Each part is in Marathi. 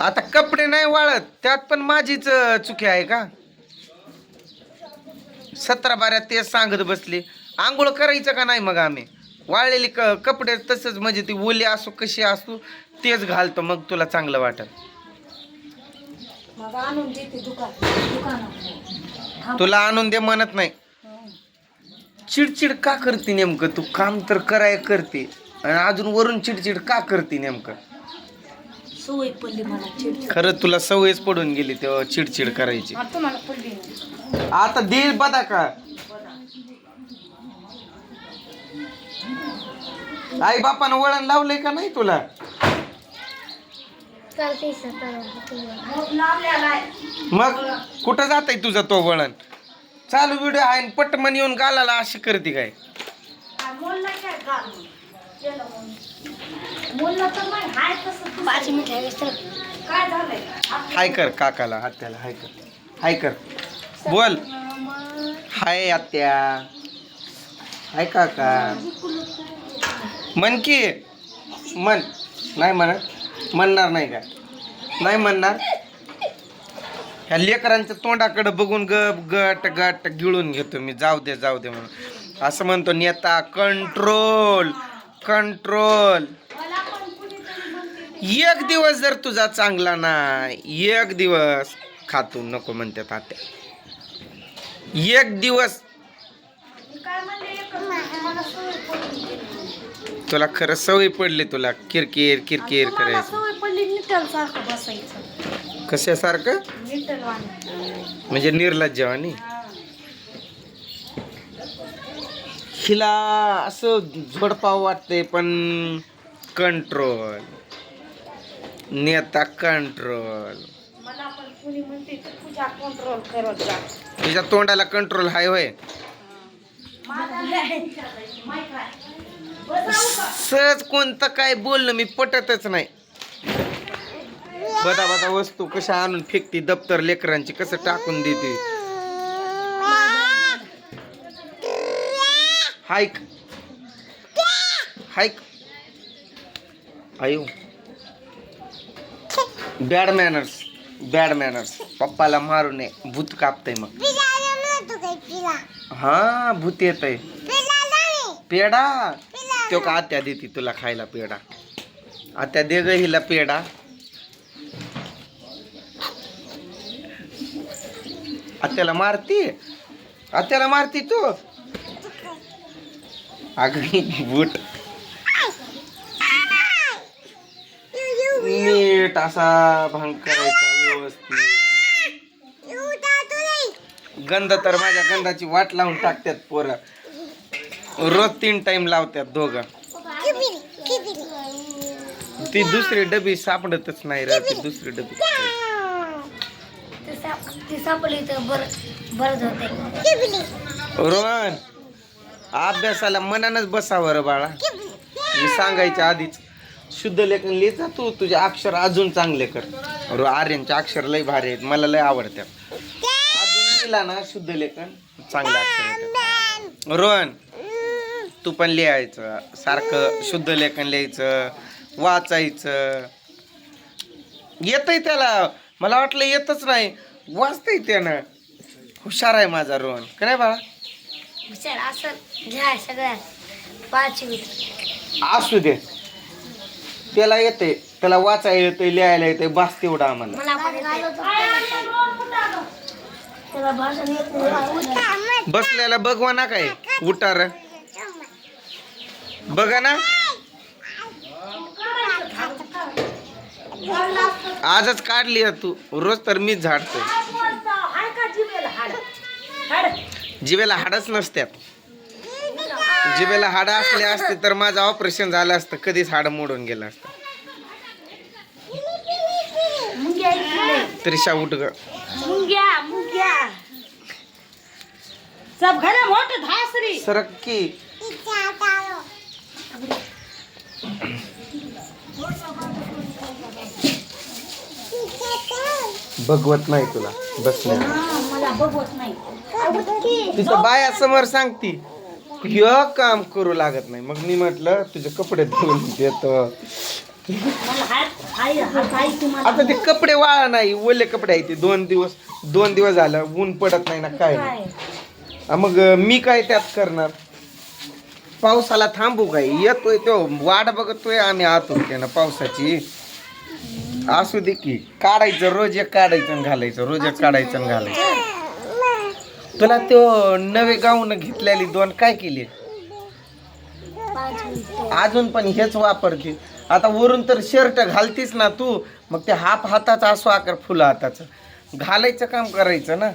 आता कपडे नाही वाळत त्यात पण माझीच चुकी आहे का? सतरा बाऱ्या ते सांगत बसले. आंघोळ करायचं का नाही मग आम्ही? वाळलेले क कपडे तसंच म्हणजे ती ओली असो कशी असो तेच घालतो मग तुला चांगलं वाटत तुला आणून दे म्हणत नाही. चिडचिड का करते नेमकं? तू काम तर कराय करते. आणि अजून वरून चिडचिड का करते नेमकं? सवय पडली मला चिडचिड खरं तुला सवयच पडून गेली तेव्हा चिडचिड करायची आता तुम्हाला पडली नाही. आता दे बदा का आई बापानं वळण लावलंय का नाही तुला मग लावलेला आहे. मग कुठं जात तुझा तो वळण चालू व्हिडिओ आहे आणि पटमन येऊन गालाला अशी करते काय काय मोडलं काय गाल? केलं म्हणून. मोडलं नाही हाय कर काकाला आत्याला हाय कर. हाय कर. बोल. हाय आत्या. हाय काका. मन की. मन नाही म्हणत म्हणणार नाही का? नाही म्हणणार? ह्या लेकरांच्या तोंडाकडे बघून गप गट गट गिळून घेतो मी. जाऊ दे जाऊ दे म्हणून. असं म्हणतो नेता कंट्रोल कंट्रोल. एक दिवस जर तुझा चांगला नाही एक दिवस खातो नको म्हणतात आत्या एक दिवस. तुला खरं सवय पडली तुला किरकिर किरकिर करायचं. कशासारखं? म्हणजे निर्लज्जवानी हिला असं झोडपाव वाटतंय पण कंट्रोल नेता कंट्रोल मला पण कुणी म्हणते की तुझ्या कंट्रोल करत जा. तिच्या तोंडाला कंट्रोल हाय होय. माझा माहीत आहे. बसावं का? सहज कोणतं काय बोलणं मी पटतच नाही. बदा बदा वस्तू कशा आणून फेकती? दप्तर लेकरांची कसं टाकून देते? हायक हायक Ayu. Bad manners bad manners पप्पाला मारू नये. भूत कापतय मग. हा भूत येत आहे पेडा. तो का आत्या देते तुला खायला पेडा? आत्या दे ग हिला पेडा. आत्याला मारती? आत्याला मारती तू? अग बूट. नीट असा भांग करायचा व्यवस्थित. गंध तर माझ्या गंधाची वाट लावून टाकतात पोरं. रोज तीन टाइम लावतात दोघं. ती दुसरी डबी सापडतच नाही रे ती दुसरी डबी. रोहन. अभ्यासाला मनानच बसावं रे बाळा. मी सांगायच्या आधीच. शुद्ध लेखन लिहिता तू तुझे अक्षर अजून चांगले कर. रो आर्यनचे अक्षर लय भारी आहेत मला लय आवडतात. अजून लिहिला ना शुद्ध लेखन चांगलं अक्षर रोहन तू पण लिहायचं. सारखं शुद्ध लेखन लिहायचं वाचायचं. येतंय त्याला. मला वाटलं येतच नाही. वाचतंय त्यानं. हुशार आहे माझा रोहन. काय बाळा? असं घ्या सगळ्यात पाचवी असू दे. त्याला येते त्याला वाचायला येते लिहायला येते बास तेवढं आम्हाला. मला पण त्याला भाषण येत नाही. बसल्याला बघवा ना काय. उठार बघा ना. आजच काढली आहे तू. रोज तर मीच झाडतोय हाय का जिभेला हाड जिवेला हाडच नसत्यात. जिवेला हाडं असले असते तर माझं ऑपरेशन झालं असतं. कधीच हाड मोडून गेलं असतं. त्रिशा उठ ग. मुंग्या मुंग्या. सब घरे मोठ धासरी. सरक की. बघवत नाही तुला. बसल्या मला बघवत नाही. तुझं बाया समोर सांगती ह्य काम करू लागत नाही. मग मी म्हटलं तुझे कपडे धुवून देतो. आता ते कपडे वाळा नाही ओले कपडे आहे ते. दोन दिवस दोन दिवस झालं ऊन पडत नाही ना काय नाही. मग मी काय त्यात करणार? पावसाला थांबू काय येतोय तो वाट बघतोय आम्ही आतो ना पावसाची. असू दे की काढायचं रोज एक काढायचं आणि घालायचं रोज एक काढायचं आणि घालायचं. तुला तो नवे गाऊन घेतलेली दोन काय केली? अजून पण हेच वापरते. आता वरून तर शर्ट घालतीस ना तू मग ते हाफ हाताचा असो आकार फुलं हाताचं. घालायचं काम करायचं ना.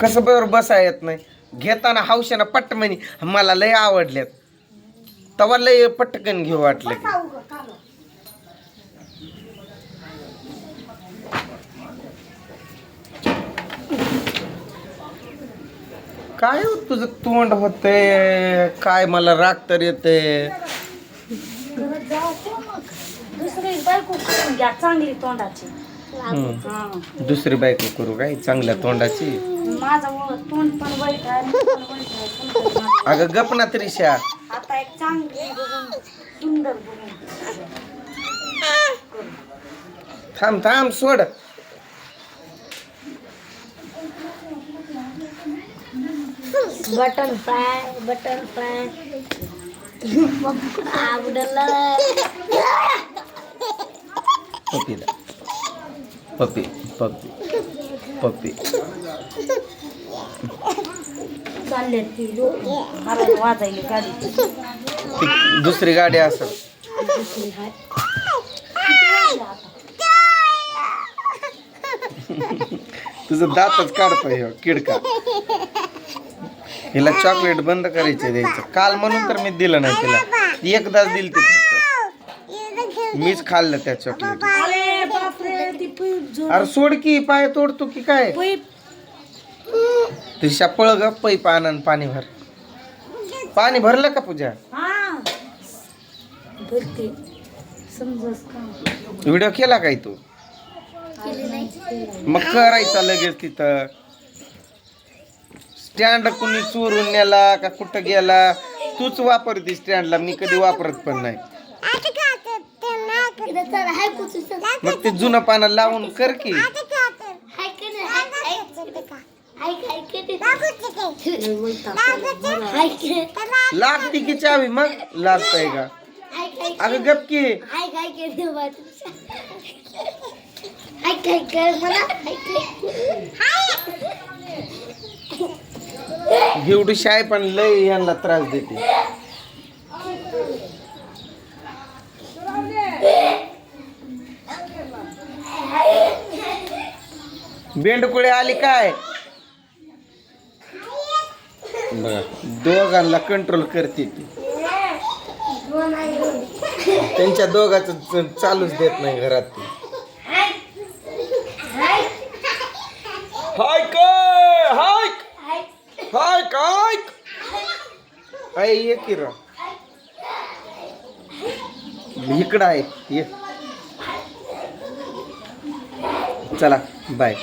कसं बरोबर बसा येत नाही. घेताना हौशानं पट्ट म्हणे मला लय आवडल्यात. तवा लय पटकन घेऊ वाटलं की. बसा उगं, चालव. काय हो तुझं तोंड होतंय? काय मला राग तर येते? दुसरी बायको करून घ्या चांगली तोंडाची. दुसरी बायको करू काय चांगल्या तोंडाची? माझं व- तोंड पण वाईट आहे मी पण वाईट आहे तुमचं माझं. अगं गप ना त्रिशा. आता एक चांगली बघून सुंदर बघून. थांब थांब सोड. बटन फ्राय बटन फ्राय आवडलं. पप्पी दा पप्पी पप्पी पप्पी. चालले ती वाजायली गाडी. दुसरी गाडी असेल. दुसरी तुझं दातच काढतोय किडका. हिला चॉकलेट बंद करायचे द्यायचं. काल म्हणून तर मी दिलं नाही तिला. एकदाच दिल ती फक्त. मीच खाल्लं त्या चॉकलेट अरे बापरे ती पीप जो अरे सोड की पाय तोडतो की काय? पीप तिशा पळ ग पैप आनंद पाणी भर. पाणी भरलं का पूजा? हा. भरते. समजस का? व्हिडिओ केला काय तू? मग करायचा लगेच तिथं. स्टँड कुणी चोरून नेला का कुठं गेला तूच वापरते स्टँडला मी कधी वापरत पण नाही. मग ते जुनं पानं लावून कर की. लागती की चावी मग? लागतंय का? अगं गप की. हाय एवढी शाय पण लय यांना त्रास देते. बेंडकुळे आली काय? बघा दोघांना कंट्रोल करते ती. त्यांच्या दोघांचं चालूच देत नाही घरात ती. हाय काय हाय हाय काय हाय ये की इकडं आहे ये. चला बाय